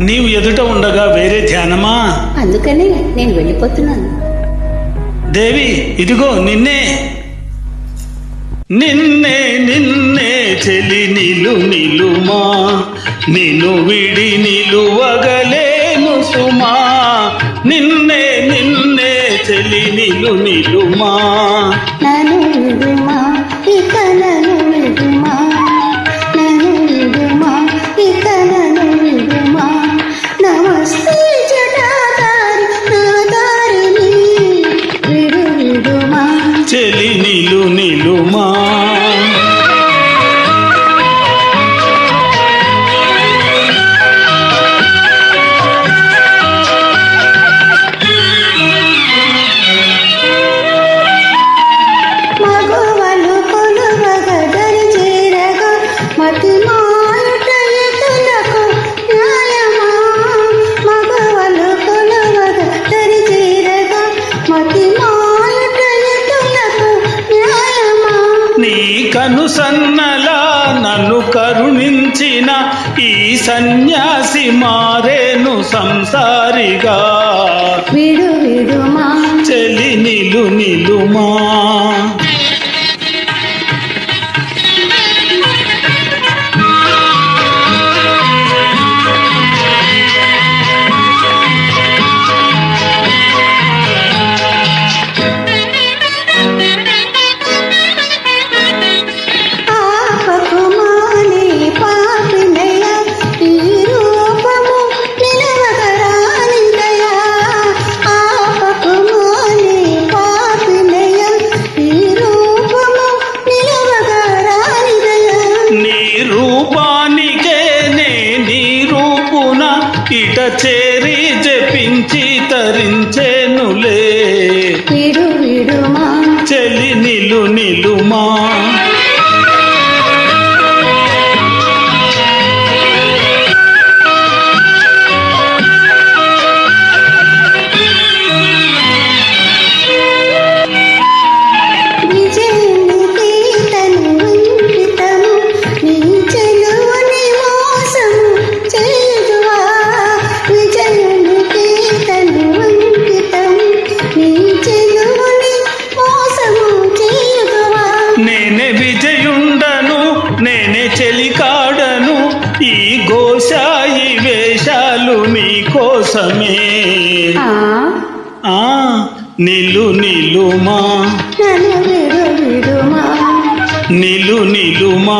నీవు ఎదుట ఉండగా వేరే ధ్యానమా? అందుకనే నేను వెళ్ళిపోతున్నాను. దేవి ఇదిగో నిన్నే. నిన్నే నిన్నే చెలి నిలు నిలుమా. నిన్ను విడి నిలువగలేను సుమా. నిన్నే నిన్నే చెలి నిలు నిలుమా. నన్ను విడుమా ఇక నన్ను విడుమా. నిలు నిలుమా? సన్నలా నన్ను కరుణించిన ఈ సన్యాసి మారేను సంసారిగా. విడు విడుమా చెలి నిలు నిలుమా. ఇట చేరి జపించి తరించేనులే. విడు విడుమా చెలి నిలు నిలుమా. అంకితము నేనే చెలికాడను ఈ గోశాయి వేషాలు నీ కోసమే నిలు నిలుమా. నిలు నిలుమా.